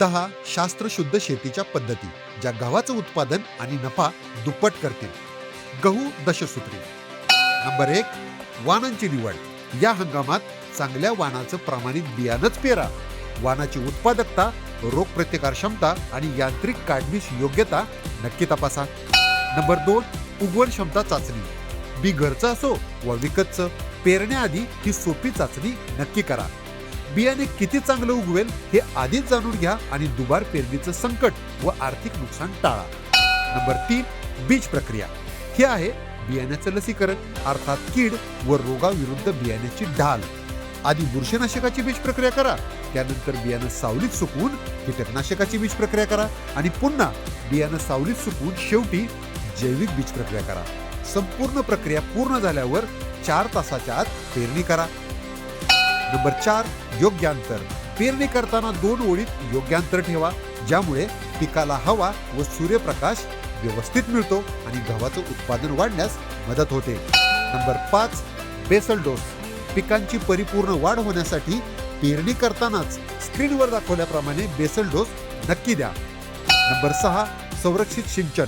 दहा शास्त्रशुद्ध शेतीच्या पद्धती ज्या गव्हाचं उत्पादन आणि नफा दुप्पट करतील. गहू दशसूत्री. नंबर एक वाणांची निवड. या हंगामात चांगल्या वाणाचं प्रमाणित बियाणंच पेरा. वाणाची उत्पादकता रोगप्रतिकार क्षमता आणि यांत्रिक काढणीस योग्यता नक्की तपासा. नंबर दोन उगवण क्षमता चाचणी. बी घरचं असो वा विकतचं पेरण्याआधी ही सोपी चाचणी नक्की करा. बियाणे किती चांगलं उगवेल हे आधीच जाणून घ्या आणि दुबार पेरणीचं संकट व आर्थिक नुकसान टाळा. नंबर तीन बीज प्रक्रिया. हे आहे बियाण्याचं लसीकरण अर्थात कीड व रोगाविरुद्ध बियाण्याची ढाल. आधी बुरशीनाशकाची बीज प्रक्रिया करा त्यानंतर बियाणं सावलीत सुकवून कीटकनाशकाची बीज प्रक्रिया करा आणि पुन्हा बियाणं सावलीत सुकवून शेवटी जैविक बीज प्रक्रिया करा. संपूर्ण प्रक्रिया पूर्ण झाल्यावर चार तासाच्या आत पेरणी करा. नंबर चार योग्य अंतर पेरणी करताना दोन ओळीत योग्य अंतर ठेवा ज्यामुळे पिकाला हवा व सूर्यप्रकाश व्यवस्थित मिळतो आणि गव्हाचं उत्पादन वाढण्यास मदत होते. नंबर पाच बेसल डोस. पिकांची परिपूर्ण वाढ होण्यासाठी पेरणी करतानाच स्क्रीनवर दाखवल्याप्रमाणे बेसल डोस नक्की द्या. नंबर सहा संरक्षित सिंचन.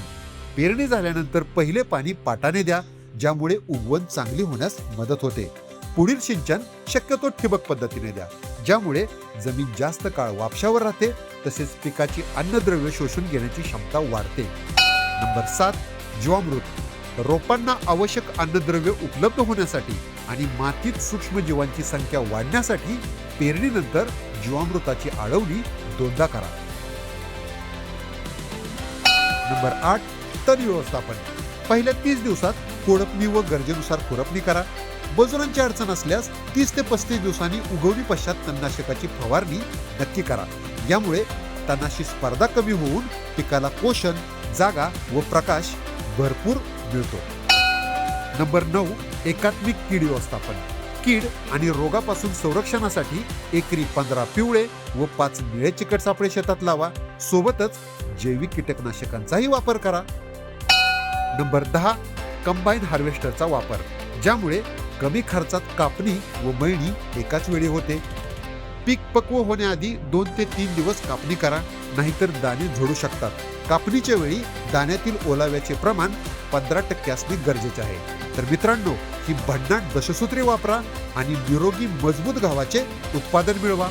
पेरणी झाल्यानंतर पहिले पाणी पाटाने द्या ज्यामुळे उगवण चांगली होण्यास मदत होते. पुढील सिंचन शक्यतो ठिबक पद्धतीने द्या. ज्यामुळे जमीन जास्त काळ वापशावर राहते तसेच पिकाची अन्नद्रव्य शोषून घेण्याची क्षमता वाढते. नंबर सात जीवामृत. रोपांना आवश्यक अन्नद्रव्य उपलब्ध होण्यासाठी आणि मातीत सूक्ष्मजीवांची संख्या वाढण्यासाठी पेरणीनंतर जीवामृताची आळवणी दोनदा करा. नंबर आठ तण व्यवस्थापन. पहिल्या तीस दिवसात कोडपणी व गरजेनुसार खुरपणी करा. मजुरांची अडचण असल्यास तीस ते पस्तीस दिवसांनी उगवणी पश्चात तणनाशकाची फवारणी नक्की करा. यामुळे तणाशी स्पर्धा कमी होऊन पिकाला पोषण जागा व प्रकाश भरपूर मिळतो. नंबर नऊ एकात्मिक कीड व्यवस्थापन. कीड आणि रोगापासून संरक्षणासाठी एकरी पंधरा पिवळे व पाच निळे चिकट सापळे शेतात लावा. सोबतच जैविक कीटकनाशकांचाही वापर करा. नंबर दहा कंबाईन हार्वेस्टरचा वापर ज्यामुळे कमी खर्चात कापणी व मळणी एकाच वेळी होते. पीक पक्व होण्याआधी दोन ते तीन दिवस कापणी करा नाहीतर दाणे झोडू शकतात. कापणीच्या वेळी दाण्यातील ओलाव्याचे प्रमाण पंधरा टक्के असणे गरजेचे आहे. तर मित्रांनो ही भन्नाट दशसूत्रे वापरा आणि निरोगी मजबूत गव्हाचे उत्पादन मिळवा.